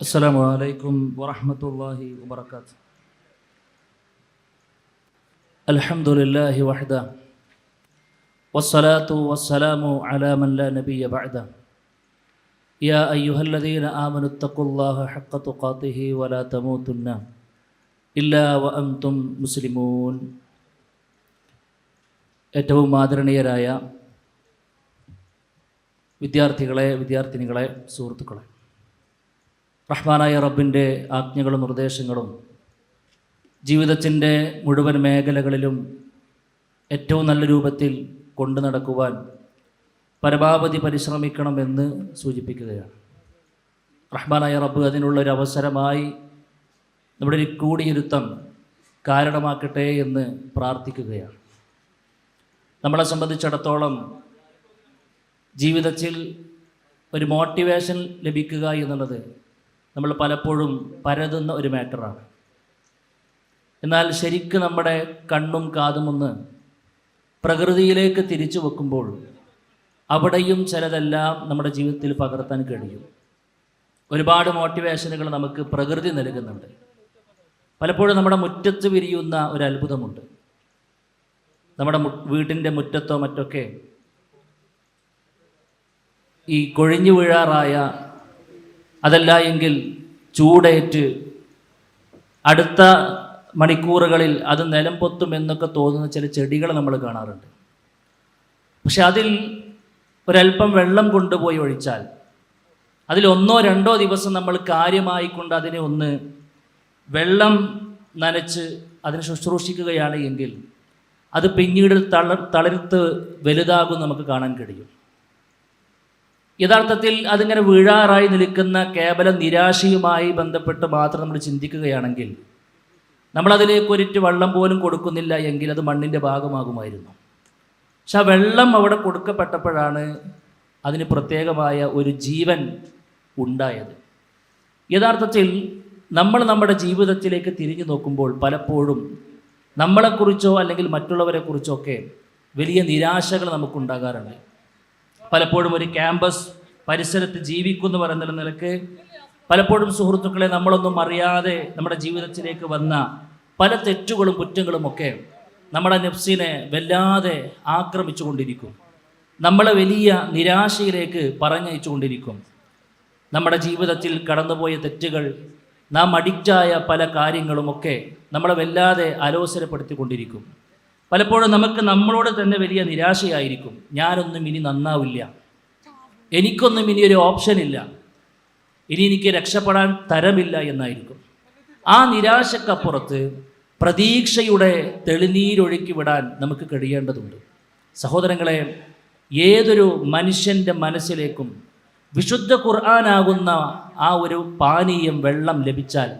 السلام عليكم ورحمة الله وبركاته الحمد لله وحده والصلاة والسلام على من لا نبي بعده يا أيها الذين آمنوا اتقوا الله حق تقاته ولا تموتن إلا وأنتم مسلمون ഏറ്റവും ആദരണീയരായ വിദ്യാർത്ഥികളെ വിദ്യാർത്ഥിനികളെ സുഹൃത്തുക്കളെ റഹ്മാനായ റബ്ബിന്റെ ആജ്ഞകളും നിർദ്ദേശങ്ങളും ജീവിതത്തിന്റെ മുഴുവൻ മേഖലകളിലും ഏറ്റവും നല്ല രൂപത്തിൽ കൊണ്ടു നടക്കുവാൻ പരമാവധി പരിശ്രമിക്കണമെന്ന് സൂചിപ്പിക്കുകയാണ്. റഹ്മാനായ റബ്ബ് അതിനുള്ളൊരു അവസരമായി നമ്മുടെ ഒരു കൂടിയിരുത്തം കാരണമാക്കട്ടെ എന്ന് പ്രാർത്ഥിക്കുകയാണ്. നമ്മളെ സംബന്ധിച്ചിടത്തോളം ജീവിതത്തിൽ ഒരു മോട്ടിവേഷൻ ലഭിക്കുക എന്നുള്ളത് നമ്മൾ പലപ്പോഴും പരതുന്ന ഒരു മാറ്ററാണ്. എന്നാൽ ശരിക്കും നമ്മുടെ കണ്ണും കാതും ഒന്ന് പ്രകൃതിയിലേക്ക് തിരിച്ചു വെക്കുമ്പോൾ അവിടെയും ചിലതെല്ലാം നമ്മുടെ ജീവിതത്തിൽ പകർത്താൻ കഴിയും. ഒരുപാട് മോട്ടിവേഷനുകൾ നമുക്ക് പ്രകൃതി നൽകുന്നുണ്ട്. പലപ്പോഴും നമ്മുടെ മുറ്റത്ത് വിരിയുന്ന ഒരു അത്ഭുതമുണ്ട്. നമ്മുടെ വീട്ടിന്റെ മുറ്റത്തോ മറ്റൊക്കെ ഈ കൊഴിഞ്ഞു വീഴാറായ അതല്ല എങ്കിൽ ചൂടേറ്റ് അടുത്ത മണിക്കൂറുകളിൽ അത് നിലം പൊത്തും എന്നൊക്കെ തോന്നുന്ന ചില ചെടികൾ നമ്മൾ കാണാറുണ്ട്. പക്ഷെ അതിൽ ഒരല്പം വെള്ളം കൊണ്ടുപോയി ഒഴിച്ചാൽ അതിൽ ഒന്നോ രണ്ടോ ദിവസം നമ്മൾ കാര്യമായിക്കൊണ്ട് അതിനെ ഒന്ന് വെള്ളം നനച്ച് അതിനെ ശുശ്രൂഷിക്കുകയാണ് എങ്കിൽ അത് പിന്നീട് തളർ തളർത്ത് വലുതാകും നമുക്ക് കാണാൻ കഴിയും. യഥാർത്ഥത്തിൽ അതിങ്ങനെ വീഴാറായി നിൽക്കുന്ന കേവല നിരാശയുമായി ബന്ധപ്പെട്ട് മാത്രം നമ്മൾ ചിന്തിക്കുകയാണെങ്കിൽ നമ്മളതിലേക്ക് ഒരിറ്റ് വെള്ളം പോലും കൊടുക്കുന്നില്ല എങ്കിൽ അത് മണ്ണിന്റെ ഭാഗമാകുമായിരുന്നു. പക്ഷെ ആ വെള്ളം അവിടെ കൊടുക്കപ്പെട്ടപ്പോഴാണ് അതിന് പ്രത്യേകമായ ഒരു ജീവൻ ഉണ്ടായത്. യഥാർത്ഥത്തിൽ നമ്മൾ നമ്മുടെ ജീവിതത്തിലേക്ക് തിരിഞ്ഞു നോക്കുമ്പോൾ പലപ്പോഴും നമ്മളെക്കുറിച്ചോ അല്ലെങ്കിൽ മറ്റുള്ളവരെക്കുറിച്ചോ ഒക്കെ വലിയ നിരാശകൾ നമുക്കുണ്ടാകാറുണ്ട്. പലപ്പോഴും ഒരു ക്യാമ്പസ് പരിസരത്ത് ജീവിക്കുന്നു പറയുന്ന നിലയ്ക്ക് പലപ്പോഴും സുഹൃത്തുക്കളെ നമ്മളൊന്നും അറിയാതെ നമ്മുടെ ജീവിതത്തിലേക്ക് വന്ന പല തെറ്റുകളും കുറ്റങ്ങളും ഒക്കെ നമ്മുടെ നെഫ്സിനെ വല്ലാതെ ആക്രമിച്ചു കൊണ്ടിരിക്കും നമ്മളെ വലിയ നിരാശയിലേക്ക് പറഞ്ഞയച്ചു കൊണ്ടിരിക്കും നമ്മുടെ ജീവിതത്തിൽ കടന്നുപോയ തെറ്റുകൾ നാം അഡിക്റ്റായ പല കാര്യങ്ങളുമൊക്കെ നമ്മളെ വല്ലാതെ അലോസരപ്പെടുത്തിക്കൊണ്ടിരിക്കും. പലപ്പോഴും നമുക്ക് നമ്മളോട് തന്നെ വലിയ നിരാശയായിരിക്കും. ഞാനൊന്നും ഇനി നന്നാവില്ല. എനിക്കൊന്നും ഇനി ഒരു ഓപ്ഷൻ ഇല്ല. ഇനി എനിക്ക് രക്ഷപ്പെടാൻ തരമില്ല എന്നായിരിക്കും. ആ നിരാശക്കപ്പുറത്ത് പ്രതീക്ഷയുടെ തെളിനീരൊഴുക്കി വിടാൻ നമുക്ക് കഴിയേണ്ടതുണ്ട്. സഹോദരങ്ങളെ ഏതൊരു മനുഷ്യന്റെ മനസ്സിലേക്കും വിശുദ്ധ ഖുർആനാകുന്ന ആ ഒരു പാനീയം വെള്ളം ലഭിച്ചാൽ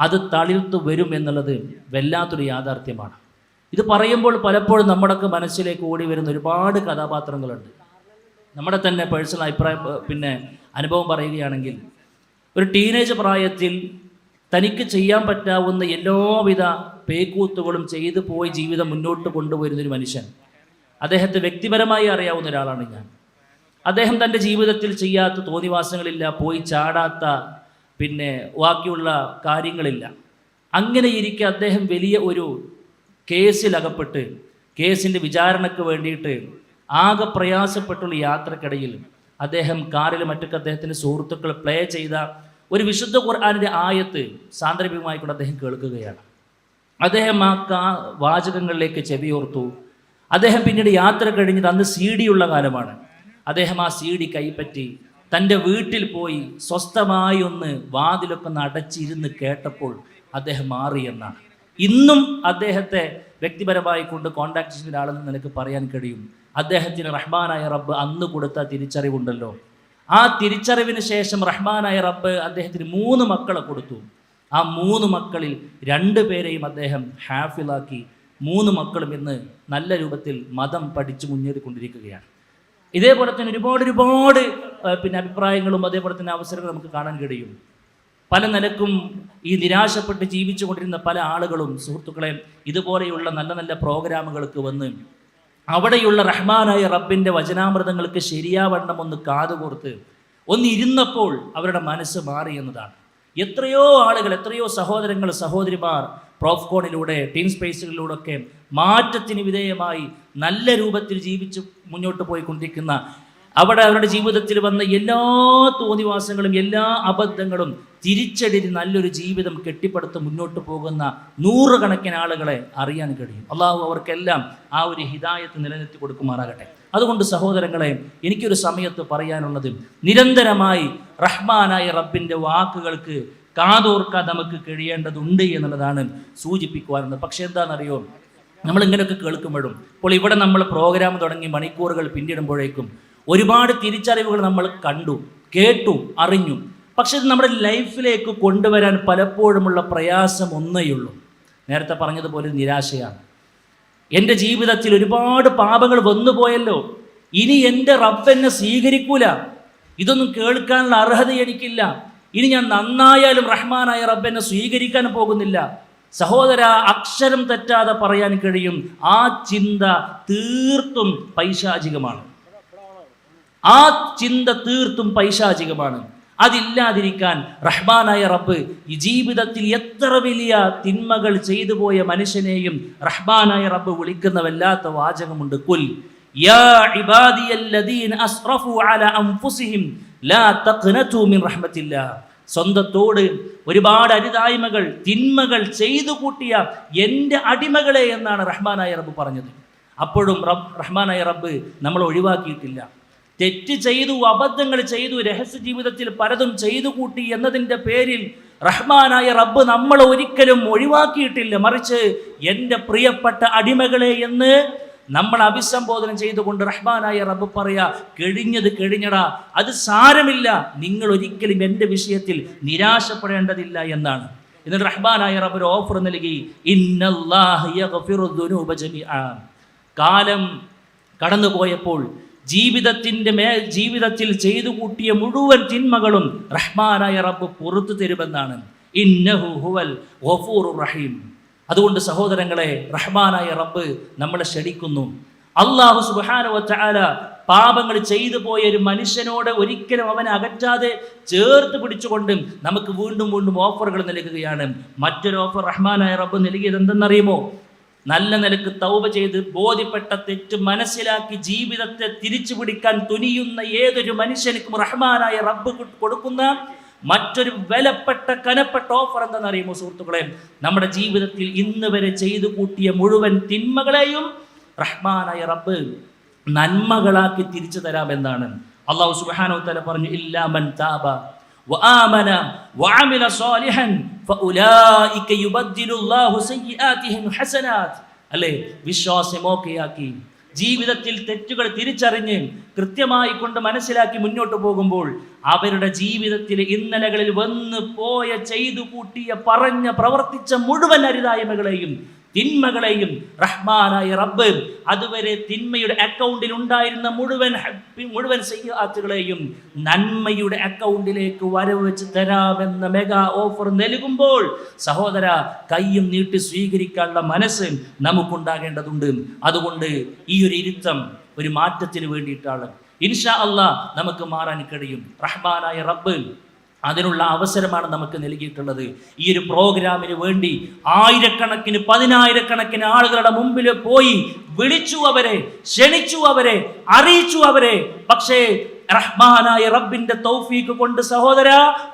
അത് തളിർത്തു വരും എന്നുള്ളത് വല്ലാത്തൊരു യാഥാർത്ഥ്യമാണ്. ഇത് പറയുമ്പോൾ പലപ്പോഴും നമ്മുടെയൊക്കെ മനസ്സിലേക്ക് ഓടി വരുന്ന ഒരുപാട് കഥാപാത്രങ്ങളുണ്ട്. നമ്മുടെ തന്നെ പേഴ്സണൽ അഭിപ്രായം പിന്നെ അനുഭവം പറയുകയാണെങ്കിൽ ഒരു ടീനേജ് പ്രായത്തിൽ തനിക്ക് ചെയ്യാൻ പറ്റാവുന്ന എല്ലാവിധ പേക്കൂത്തുകളും ചെയ്തു പോയി ജീവിതം മുന്നോട്ട് കൊണ്ടുപോയിരുന്നൊരു മനുഷ്യൻ. അദ്ദേഹത്തെ വ്യക്തിപരമായി അറിയാവുന്ന ഒരാളാണ് ഞാൻ. അദ്ദേഹം തന്റെ ജീവിതത്തിൽ ചെയ്യാത്ത തോന്നിവാസങ്ങളില്ല പോയി ചാടാത്ത പിന്നെ ബാക്കിയുള്ള കാര്യങ്ങളില്ല. അങ്ങനെ ഇരിക്കെ അദ്ദേഹം വലിയ ഒരു കേസിലകപ്പെട്ട് കേസിന്റെ വിചാരണയ്ക്ക് വേണ്ടിയിട്ട് ആകെ പ്രയാസപ്പെട്ടുള്ള യാത്രക്കിടയിൽ അദ്ദേഹം കാറിൽ മറ്റൊക്കെ അദ്ദേഹത്തിന്റെ സുഹൃത്തുക്കൾ പ്ലേ ചെയ്ത ഒരു വിശുദ്ധ ഖുർആാനിന്റെ ആയത്ത് സാന്ദർഭികമായിക്കൊണ്ട് അദ്ദേഹം കേൾക്കുകയാണ്. അദ്ദേഹം ആ കാ വാചകങ്ങളിലേക്ക് ചെവിയോർത്തു. അദ്ദേഹം പിന്നീട് യാത്ര കഴിഞ്ഞിട്ട് അന്ന് സി ഡി ഉള്ള കാലമാണ്. അദ്ദേഹം ആ സി ഡി കൈപ്പറ്റി തന്റെ വീട്ടിൽ പോയി സ്വസ്ഥമായി ഒന്ന് വാതിലൊക്കെ ഒന്ന് അടച്ചിരുന്ന് കേട്ടപ്പോൾ അദ്ദേഹം മാറി എന്നാണ്. ഇന്നും അദ്ദേഹത്തെ വ്യക്തിപരമായി കൊണ്ട് കോണ്ടാക്ട് ചെയ്യുന്ന ഒരാളെന്ന് നിനക്ക് പറയാൻ കഴിയും. അദ്ദേഹത്തിന് റഹ്മാനായ റബ്ബ് അന്ന് കൊടുത്ത തിരിച്ചറിവുണ്ടല്ലോ. ആ തിരിച്ചറിവിന് ശേഷം റഹ്മാനായ റബ്ബ് അദ്ദേഹത്തിന് മൂന്ന് മക്കളെ കൊടുത്തു. ആ മൂന്ന് മക്കളിൽ രണ്ട് പേരെയും അദ്ദേഹം ഹാഫിലാക്കി മൂന്ന് മക്കളും ഇന്ന് നല്ല രൂപത്തിൽ മതം പഠിച്ചു മുന്നേറിക്കൊണ്ടിരിക്കുകയാണ്. ഇതേപോലെ തന്നെ ഒരുപാട് ഒരുപാട് പിന്നെ അഭിപ്രായങ്ങളും അതേപോലെ തന്നെ അവസരങ്ങളും നമുക്ക് കാണാൻ കഴിയും. പല നിലക്കും ഈ നിരാശപ്പെട്ട് ജീവിച്ചു കൊണ്ടിരുന്ന പല ആളുകളും സുഹൃത്തുക്കളെ ഇതുപോലെയുള്ള നല്ല നല്ല പ്രോഗ്രാമുകൾക്ക് വന്ന് അവിടെയുള്ള റഹ്മാനായ റബ്ബിന്റെ വചനാമൃതങ്ങൾക്ക് ശരിയാവണ്ണം ഒന്ന് കാതുകോർത്ത് ഒന്ന് ഇരുന്നപ്പോൾ അവരുടെ മനസ്സ് മാറി എന്നതാണ്. എത്രയോ ആളുകൾ എത്രയോ സഹോദരങ്ങൾ സഹോദരിമാർ പ്രോഫ്കോണിലൂടെ ടീം സ്പേസുകളിലൂടെ ഒക്കെ മാറ്റത്തിന് വിധേയമായി നല്ല രൂപത്തിൽ ജീവിച്ച് മുന്നോട്ട് പോയിക്കൊണ്ടിരിക്കുന്ന അവിടെ അവരുടെ ജീവിതത്തിൽ വന്ന എല്ലാ തോന്നിവാസങ്ങളും എല്ലാ അബദ്ധങ്ങളും തിരിച്ചടിച്ച് നല്ലൊരു ജീവിതം കെട്ടിപ്പടുത്ത് മുന്നോട്ട് പോകുന്ന നൂറുകണക്കിന് ആളുകളെ അറിയാൻ കഴിയും. അള്ളാഹു അവർക്കെല്ലാം ആ ഒരു ഹിതായത്ത് നിലനിർത്തി കൊടുക്കുമാറാകട്ടെ. അതുകൊണ്ട് സഹോദരങ്ങളെ എനിക്കൊരു സമയത്ത് പറയാനുള്ളത് നിരന്തരമായി റഹ്മാനായ റബ്ബിന്റെ വാക്കുകൾക്ക് കാതോർക്കാൻ നമുക്ക് കഴിയേണ്ടതുണ്ട് എന്നുള്ളതാണ് സൂചിപ്പിക്കുവാനുള്ളത്. പക്ഷെ എന്താണെന്നറിയോ? നമ്മളിങ്ങനെയൊക്കെ കേൾക്കുമ്പോഴും ഇപ്പോൾ ഇവിടെ നമ്മൾ പ്രോഗ്രാം തുടങ്ങി മണിക്കൂറുകൾ പിന്നിടുമ്പോഴേക്കും ഒരുപാട് തിരിച്ചറിവുകൾ നമ്മൾ കണ്ടു കേട്ടു അറിഞ്ഞു. പക്ഷെ ഇത് നമ്മുടെ ലൈഫിലേക്ക് കൊണ്ടുവരാൻ പലപ്പോഴുമുള്ള പ്രയാസം ഒന്നേയുള്ളൂ നേരത്തെ പറഞ്ഞതുപോലെ നിരാശയാണ്. എന്റെ ജീവിതത്തിൽ ഒരുപാട് പാപങ്ങൾ വന്നു പോയല്ലോ. ഇനി എന്റെ റബ്ബ് എന്നെ സ്വീകരിക്കൂല. ഇതൊന്നും കേൾക്കാനുള്ള അർഹത എനിക്കില്ല. ഇനി ഞാൻ നന്നായാലും റഹ്മാനായ റബ്ബ് എന്നെ സ്വീകരിക്കാൻ പോകുന്നില്ല. സഹോദര അക്ഷരം തെറ്റാതെ പറയാൻ കഴിയും. ആ ചിന്ത തീർത്തും പൈശാചികമാണ്. ആ ചിന്ത തീർത്തും പൈശാചികമാണ്. അതില്ലാതിരിക്കാൻ റഹ്മാനായ റബ്ബ് ഈ ജീവിതത്തിൽ എത്ര വലിയ തിന്മകൾ ചെയ്തു പോയ മനുഷ്യനെയും റഹ്മാനായ റബ്ബ് വിളിക്കുന്ന വല്ലാത്ത വാചകമുണ്ട് കുൽ സ്വന്തത്തോട് ഒരുപാട് അരുതായ്മകൾ തിന്മകൾ ചെയ്തു കൂട്ടിയ എന്റെ അടിമകളെ എന്നാണ് റഹ്മാനായ റബ്ബ് പറഞ്ഞത്. അപ്പോഴും റബ് റഹ്മാനായ റബ്ബ് നമ്മൾ ഒഴിവാക്കിയിട്ടില്ല. തെറ്റ് ചെയ്തു അബദ്ധങ്ങൾ ചെയ്തു രഹസ്യ ജീവിതത്തിൽ പലതും ചെയ്തു കൂട്ടി എന്നതിന്റെ പേരിൽ റഹ്മാനായ റബ്ബ് നമ്മൾ ഒരിക്കലും ഒഴിവാക്കിയിട്ടില്ല. മറിച്ച് എന്റെ പ്രിയപ്പെട്ട അടിമകളെ എന്ന് നമ്മൾ അഭിസംബോധന ചെയ്തുകൊണ്ട് റഹ്മാനായ റബ്ബ് പറയാ കഴിഞ്ഞത് കഴിഞ്ഞടാ അത് സാരമില്ല. നിങ്ങൾ ഒരിക്കലും എന്റെ വിഷയത്തിൽ നിരാശപ്പെടേണ്ടതില്ല എന്നാണ്. എന്നിട്ട് റഹ്മാനായ റബ്ബ് ഒരു ഓഫർ നൽകി കാലം കടന്നുപോയപ്പോൾ ജീവിതത്തിന്റെ മേ ജീവിതത്തിൽ ചെയ്തു കൂട്ടിയ മുഴുവൻ തിന്മകളും റഹ്മാനായ റബ്ബ് പുറത്തു തരുമെന്നാണ്. ഇന്നഹു ഹുവൽ ഗഫൂറുർ റഹീം. അതുകൊണ്ട് സഹോദരങ്ങളെ റഹ്മാനായ റബ്ബ് നമ്മളെ ക്ഷണിക്കുന്നു. അള്ളാഹു സുബാന പാപങ്ങൾ ചെയ്തു പോയ ഒരു മനുഷ്യനോട് ഒരിക്കലും അവനെ അകറ്റാതെ ചേർത്ത് പിടിച്ചുകൊണ്ട് നമുക്ക് വീണ്ടും വീണ്ടും ഓഫറുകൾ നൽകുകയാണ്. മറ്റൊരു ഓഫർ റഹ്മാനായ റബ്ബ് നൽകിയത് എന്തെന്നറിയുമോ നല്ല നിലയ്ക്ക് തൗബ ചെയ്ത് ബോധ്യപ്പെട്ട തെറ്റ് മനസ്സിലാക്കി ജീവിതത്തെ തിരിച്ചു പിടിക്കാൻ തുനിയുന്ന ഏതൊരു മനുഷ്യനും റഹ്മാനായ റബ്ബ് കൊടുക്കുന്ന മറ്റൊരു വിലപ്പെട്ട കനപ്പെട്ട ഓഫർ എന്താണെന്നറിയുമോ സുഹൃത്തുക്കളെ? നമ്മുടെ ജീവിതത്തിൽ ഇന്ന് വരെ ചെയ്തു കൂട്ടിയ മുഴുവൻ തിന്മകളെയും റഹ്മാനായ റബ്ബ് നന്മകളാക്കി തിരിച്ചു തരാമെന്നാണ്. അള്ളാഹു സുബാനോ തല പറഞ്ഞു ഇല്ലാമൻ താബ وآمن وعمل صالحا فأولئك يبدل الله سيئاتهم حسنات അല്ലേ വിശ്വാസമോക്കെയാക്കി ജീവിതത്തിൽ തെറ്റുകൾ തിരിച്ചറിഞ്ഞ് കൃത്യമായി കൊണ്ട് മനസ്സിലാക്കി മുന്നോട്ട് പോകുമ്പോൾ അവരുടെ ജീവിതത്തിലെ ഇന്നലകളിൽ വന്ന് പോയ ചെയ്തു കൂട്ടിയ പറഞ്ഞ പ്രവർത്തിച്ച മുഴുവൻ അരുതായ്മകളെയും തിന്മകളെയും റഹ്മാനായ റബ്ബ് അതുവരെ തിന്മയുടെ അക്കൗണ്ടിൽ ഉണ്ടായിരുന്ന മുഴുവൻ മുഴുവൻ സയ്യാത്തുകളെയും നന്മയുടെ അക്കൗണ്ടിലേക്ക് വരവ് വെച്ച് തരാമെന്ന മെഗാ ഓഫർ നൽകുമ്പോൾ സഹോദര കയ്യും നീട്ടി സ്വീകരിക്കാനുള്ള മനസ്സ് നമുക്കുണ്ടാകേണ്ടതുണ്ട്. അതുകൊണ്ട് ഈ ഒരു ഇരുത്തം ഒരു മാറ്റത്തിന് വേണ്ടിയിട്ടാണ്. ഇൻഷാ അള്ളാ നമുക്ക് മാറാൻ കഴിയും. റഹ്മാനായ റബ്ബ് അതിനുള്ള അവസരമാണ് നമുക്ക് നൽകിയിട്ടുള്ളത്. ഈ ഒരു പ്രോഗ്രാമിന് വേണ്ടി ആയിരക്കണക്കിന് പതിനായിരക്കണക്കിന് ആളുകളുടെ മുമ്പിൽ പോയി വിളിച്ചു അവരെ ക്ഷണിച്ചു അവരെ അറിയിച്ചു അവരെ. പക്ഷേ റഹ്മാനായ റബ്ബിന്റെ തൗഫീക്ക് കൊണ്ട് സഹോദര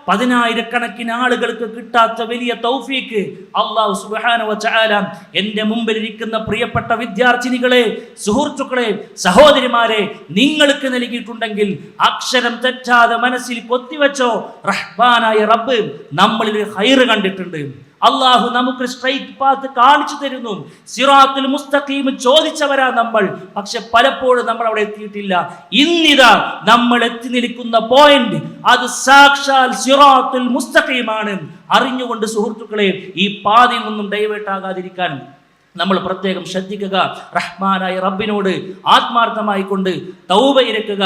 പതിനായിരക്കണക്കിന് ആളുകൾക്ക് കിട്ടാത്ത വലിയ തൗഫീക്ക് അള്ളാഹു സുബാന എന്റെ മുമ്പിൽ ഇരിക്കുന്ന പ്രിയപ്പെട്ട വിദ്യാർത്ഥിനികളെ സുഹൃത്തുക്കളെ സഹോദരിമാരെ നിങ്ങൾക്ക് നൽകിയിട്ടുണ്ടെങ്കിൽ അക്ഷരം തെറ്റാതെ മനസ്സിൽ കൊത്തിവെച്ചോ റഹ്മാനായ റബ്ബ് നമ്മളിൽ ഹൈറ് കണ്ടിട്ടുണ്ട്. അള്ളാഹു നമുക്ക് സ്ട്രൈറ്റ് പാത്ത് കാണിച്ചു തരുന്നു. സിറാത്തുൽ മുസ്തഖീം ചോദിച്ചവരാ നമ്മൾ. പക്ഷെ പലപ്പോഴും നമ്മൾ അവിടെ എത്തിയിട്ടില്ല. ഇന്നിതാ നമ്മൾ എത്തി നിൽക്കുന്ന പോയിന്റ് അത് സാക്ഷാൽ സിറാത്തുൽ മുസ്തഖീമാണ്. അറിഞ്ഞുകൊണ്ട് സുഹൃത്തുക്കളെ ഈ പാതയിൽ നിന്നും ഡൈവേർട്ട് ആകാതിരിക്കാൻ നമ്മൾ പ്രത്യേകം ശ്രദ്ധിക്കുക. റഹ്മാനായ റബ്ബിനോട് ആത്മാർത്ഥമായി കൊണ്ട് തൗബ ഇരക്കുക.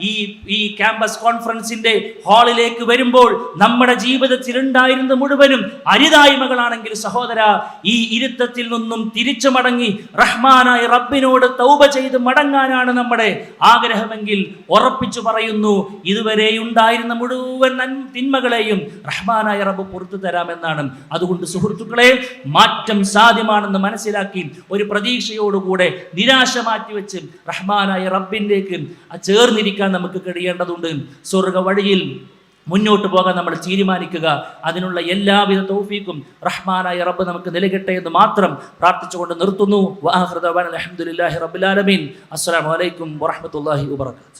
ഈ ഈ ക്യാമ്പസ് കോൺഫറൻസിന്റെ ഹാളിലേക്ക് വരുമ്പോൾ നമ്മുടെ ജീവിതത്തിൽ ഉണ്ടായിരുന്ന മുഴുവനും അരിതായ്മകളാണെങ്കിൽ സഹോദര ഈ ഇരുത്തത്തിൽ നിന്നും തിരിച്ചു മടങ്ങി റഹ്മാനായ റബ്ബിനോട് തൗബ ചെയ്ത് മടങ്ങാനാണ് നമ്മുടെ ആഗ്രഹമെങ്കിൽ ഉറപ്പിച്ചു പറയുന്നു ഇതുവരെ ഉണ്ടായിരുന്ന മുഴുവൻ തിന്മകളെയും റഹ്മാനായ റബ്ബ് പുറത്തു തരാമെന്നാണ് അതുകൊണ്ട് സുഹൃത്തുക്കളെ മാറ്റം സാധ്യമാണെന്ന് മനസ്സിലാക്കി ഒരു പ്രതീക്ഷയോടുകൂടെ നിരാശ മാറ്റിവെച്ച് റഹ്മാനായ റബ്ബിന്റെക്ക് ചേർന്നിരിക്കാൻ നമുക്ക് കഴിയേണ്ടതുണ്ട്. സ്വർഗ വഴിയിൽ മുന്നോട്ട് പോകാൻ നമ്മൾ തീരുമാനിക്കുക. അതിനുള്ള എല്ലാവിധ തൗഫീക്കും റഹ്മാനായ റബ്ബ് നമുക്ക് നിലകിട്ടെ എന്ന് മാത്രം പ്രാർത്ഥിച്ചുകൊണ്ട് നിർത്തുന്നു. വാഹൃദ അലഹമുല്ലാഹി റബ്ബുലാലമീൻ അസ്സലാമു അലൈക്കും വറഹ്മത്തുള്ളാഹി വബറകാതുഹു.